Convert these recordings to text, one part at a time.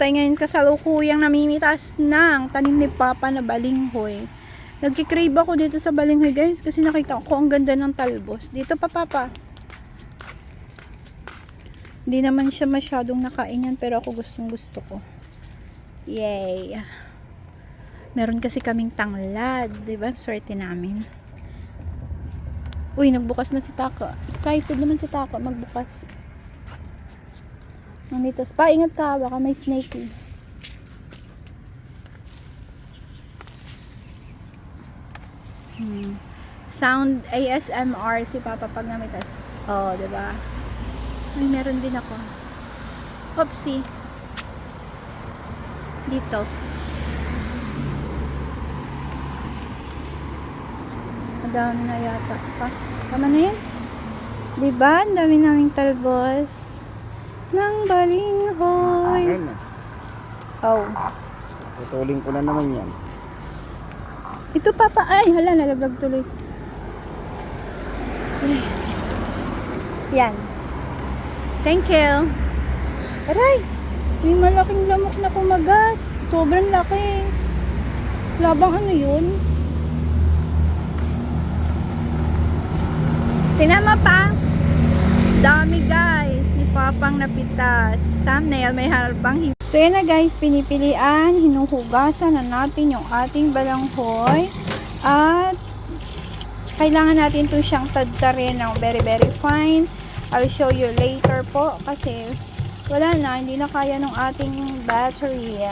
tayo ngayon kasalukuyang namimitas ng tanim ni Papa na balinghoy. Nagkikrave ako dito sa balinghoy guys kasi nakita ko ang ganda ng talbos. Dito pa Papa. Hindi naman siya masyadong nakain yan pero ako gustong gusto ko. Yay! Meron kasi kaming tanglad, 'di ba? Swerte namin. Uy, nagbukas na si Taka. Excited naman si Taka magbukas. Mamitas pa, ingat ka, baka may snake eh. Hmm. Sound ASMR si Papa pag namitas. Oo, oh, ba? Ay, meron din ako. Oopsie. Dito. Madami na yata pa. Tama na yan? Diba? Ang dami naming talbos. Ng balinghoy. Akin na. Oh. Putulin ko na naman yan. Ito papa. Ay, hala, nalaglag tuloy. Ay. Yan. Thank you. Aray! May malaking lamok na kumagat. Sobrang laki. Labang ano yun? Tinama pa. Dami guys. Ni Papang napitas. Thumbnail, may harbang hi- So yan na guys, pinipilian, hinuhugasan na natin yung ating balanghoy. At kailangan natin to siyang tadtarin ng very very fine. I'll show you later po kasi wala na, hindi na kaya ng ating battery.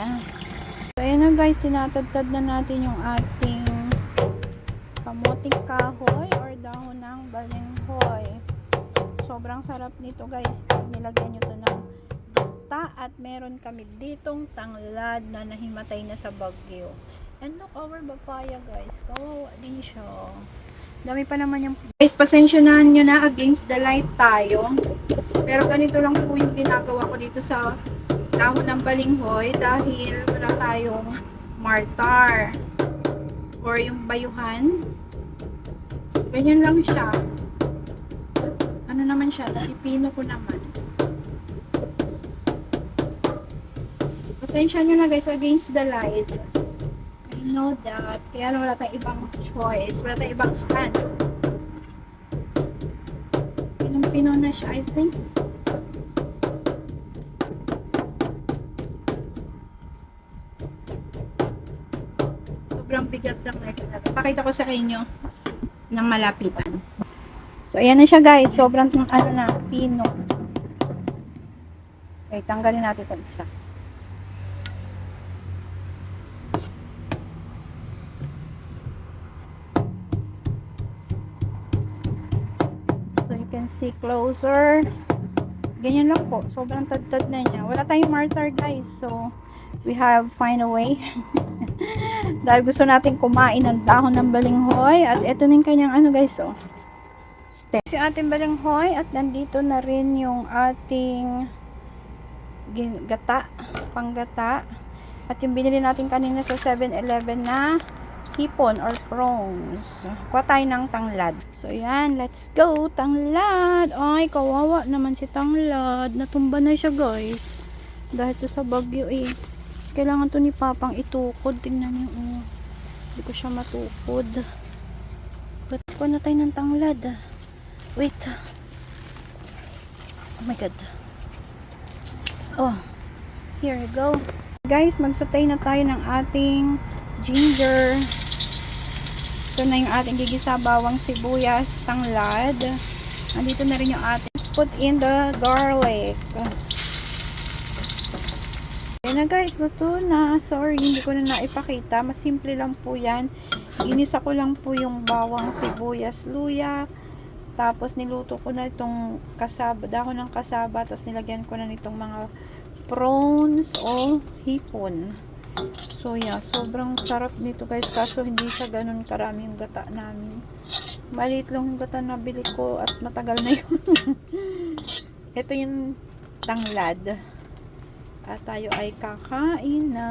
So ayan na guys, tinatadtad na natin yung ating kamuting kahoy or dahon ng balinghoy. Sobrang sarap nito guys. Nilagyan nyo to ng gata at meron kami ditong tanglad na nahimatay na sa bagyo. And look our papaya guys. Kawawa din siya. Dami pa naman yung... Guys, pasensyonahan nyo na against the light tayo. Pero ganito lang po yung ginagawa ko dito sa dahon ng balinghoy dahil wala tayong martar or yung bayuhan. So, ganyan lang siya. Naman siya? Pipino ko naman. Pasensya nyo na guys against the light. I know that. Kaya wala tayong ibang choice. Wala tayong ibang stand. Pinong-pino na siya, I think. Sobrang bigat ng knife na. Pakita ko sa inyo ng malapitan. So, ayan na siya guys. Sobrang ano na, pino. Okay, tanggalin natin ito isa. So, you can see closer. Ganyan lang po. Sobrang tad-tad na niya. Wala tayong martyr guys. So, we have find a way. Dahil gusto natin kumain ng dahon ng balinghoy. At ito na yung kanyang ano guys, oh. Step. Si ating balinghoy at nandito na rin yung ating gata, panggata. At yung binili natin kanina sa 7-Eleven na hipon or prawns. Kuha ng tanglad. So, yan. Let's go. Tanglad. Ay, kawawa naman si tanglad. Natumba na siya, guys. Dahil sa bagyo, eh. Kailangan to ni Papang itukod. Tingnan niyo, oh. Hindi ko siya matukod. Let's kuha na tayo ng tanglad. ah. Wait. Oh my God. Oh. Here you go. Guys, magsutay na tayo ng ating ginger. Ito na yung ating gigisa bawang sibuyas, tanglad. Nandito na rin yung ating. Put in the garlic. Ayan na guys, luto na. Sorry, hindi ko na naipakita. Mas simple lang po yan. Ginisa ko lang po yung bawang sibuyas, luya. Tapos niluto ko na itong kasaba, dahon ng kasaba. Tapos nilagyan ko na nitong mga prawns o hipon. So yeah, sobrang sarap nito guys. Kaso hindi siya ganun karami yung gata namin. Maliit lang yung gata na bili ko at matagal na yun. Ito yung tanglad. At tayo ay kakain na.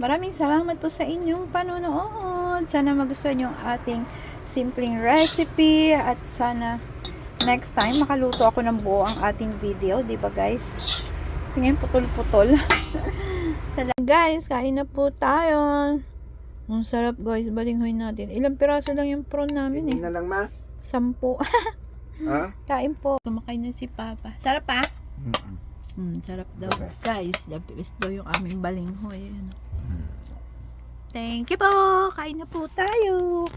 Maraming salamat po sa inyong panonood. Sana magustuhan yung ating simpleng recipe at sana next time makaluto ako ng buo ang ating video, 'di ba guys? Kasi ngayon putol-putol. Sala- guys, kain na po tayo. Ang sarap guys, balinghoy natin. Ilang piraso lang yung prawn namin eh. Tingin na lang ma. Sampu. Ha? Kain po. Kumakain na si Papa. Sarap pa? Hmm, sarap daw. Guys, the best daw yung aming balinghoy. Ano. Thank you po. Kain na po tayo.